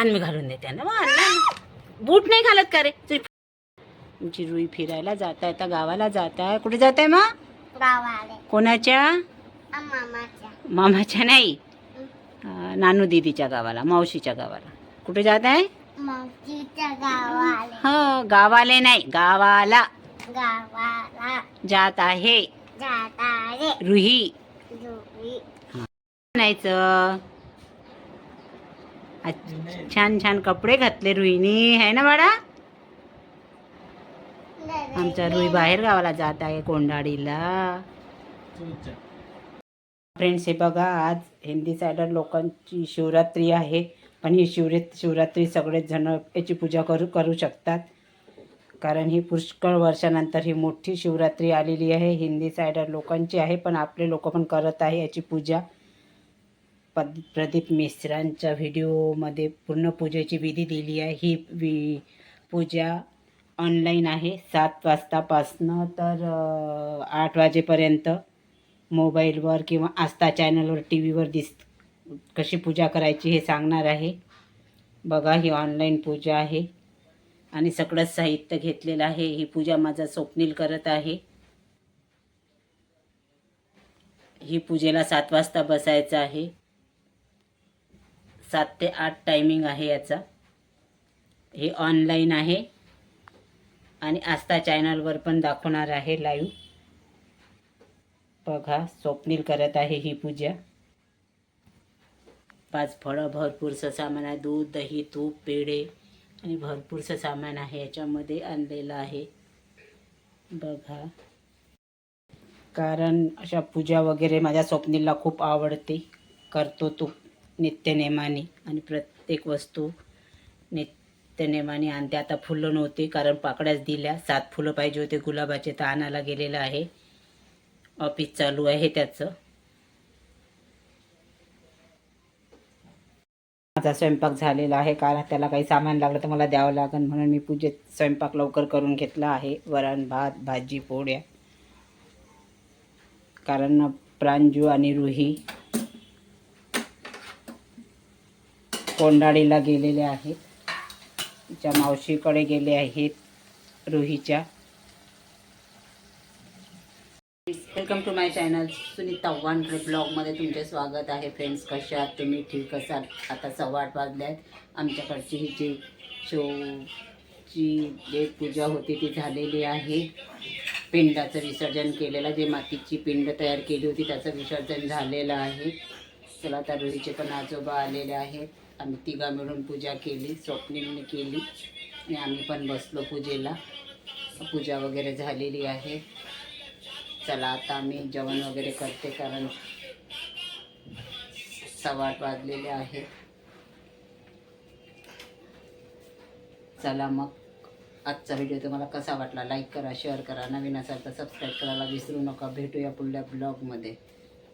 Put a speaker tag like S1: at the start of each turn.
S1: आणि मी घालून देते. ना मग. बूट नाही घालत का रे. तुमची रुई फिरायला जात आहे गावाला जात आहे कुठे जात आहे मग?
S2: गावाले.
S1: कोणाच्या?
S2: मामाच्या.
S1: नाही? नानू दीदीच्या गावाला मावशीच्या गावाला. कुठे जात आहे हो गावाले नाही गावाला.
S2: गावाला.
S1: जात आहे. रुही म्हणायचं आज छान छान कपडे घातले रुईनी आहे ना बाळा? आमचा रुई बाहेर गावाला जात आहे कोंडाळीला फ्रेंड्स हे बघा आज हिंदी सायडर लोकांची शिवरात्री आहे पण ही शिवरे शिवरात्री सगळेच जण याची पूजा करू करू शकतात. कारण ही पुष्कळ वर्षानंतर ही मोठी शिवरात्री आलेली आहे. हिंदी सायडर लोकांची आहे पण आपले लोक पण करत आहे याची पूजा. पद प्रदीप मिश्रांच्या व्हिडिओमध्ये पूर्ण पूजेची विधी दिली आहे. ही वि पूजा ऑनलाईन आहे. सात वाजतापासनं तर आठ वाजेपर्यंत मोबाईलवर किंवा आस्था चॅनलवर टी व्हीवर दिस कशी पूजा करायची हे सांगणार आहे. बघा ही ऑनलाईन पूजा आहे आणि सगळंच साहित्य घेतलेलं आहे. ही पूजा माझा स्वप्नील करत आहे. ही पूजेला सात वाजता बसायचं आहे. सात ते आठ टायमिंग आहे याचा. हे ऑनलाईन आहे. आणि आस्था चॅनलवर पण दाखवणार आहे लाईव्ह बघा स्वप्नील करत आहे ही पूजा. पाच फळं भरपूरसं सामान आहे. दूध दही तूप पेढे आणि भरपूरसं सामान आहे याच्यामध्ये आणलेलं आहे. बघा. कारण अशा पूजा वगैरे माझ्या स्वप्नीलला खूप आवडते. करतो तो. नित्यनेमाने आणि प्रत्येक वस्तू नित्यनेमाने आणते. आता फुलं नव्हती कारण पाकड्याच दिल्या. सात फुलं पाहिजे होते. गुलाबाचे तर आणायला गेलेलं आहे. ऑफिस चालू आहे त्याचं. माझा स्वयंपाक झालेला आहे. कारण त्याला काही सामान लागलं तर मला द्यावं लागेल म्हणून मी पूजेत स्वयंपाक लवकर करून घेतला आहे. वरण भात भाजी पोळ्या. कारण प्रांजू आणि रुही कोंडाळीला गेलेले आहेत. तिच्या मावशीकडे गेले आहेत रुहीच्या. Welcome to my channel Sunita Wankhade ब्लॉगमध्ये तुमचे स्वागत आहे. फ्रेंड्स कशा आहात तुम्ही? ठीक असाल आता सव्वा आठ वाजले आहेत आमच्याकडची ही जी शोची जे पूजा होती ती झालेली आहे. पिंडाचं विसर्जन केलेलं जे मातीची पिंड तयार केली होती त्याचं विसर्जन झालेलं आहे. चला आता रोहीचे पण आजोबा आलेले आहेत. आम्ही तिघा मिळून पूजा केली स्वप्नींनी केली. आणि आम्ही पण बसलो पूजेला. पूजा वगैरे झालेली आहे. चला आता आम्ही जेवण वगैरे करते कारण सव्वा आठ वाजलेले आहे. चला मग आजचा व्हिडिओ तुम्हाला कसा वाटला? लाईक करा शेअर करा. नवीन असाल तर सबस्क्राईब करायला विसरू नका. भेटूया पुढल्या ब्लॉगमध्ये.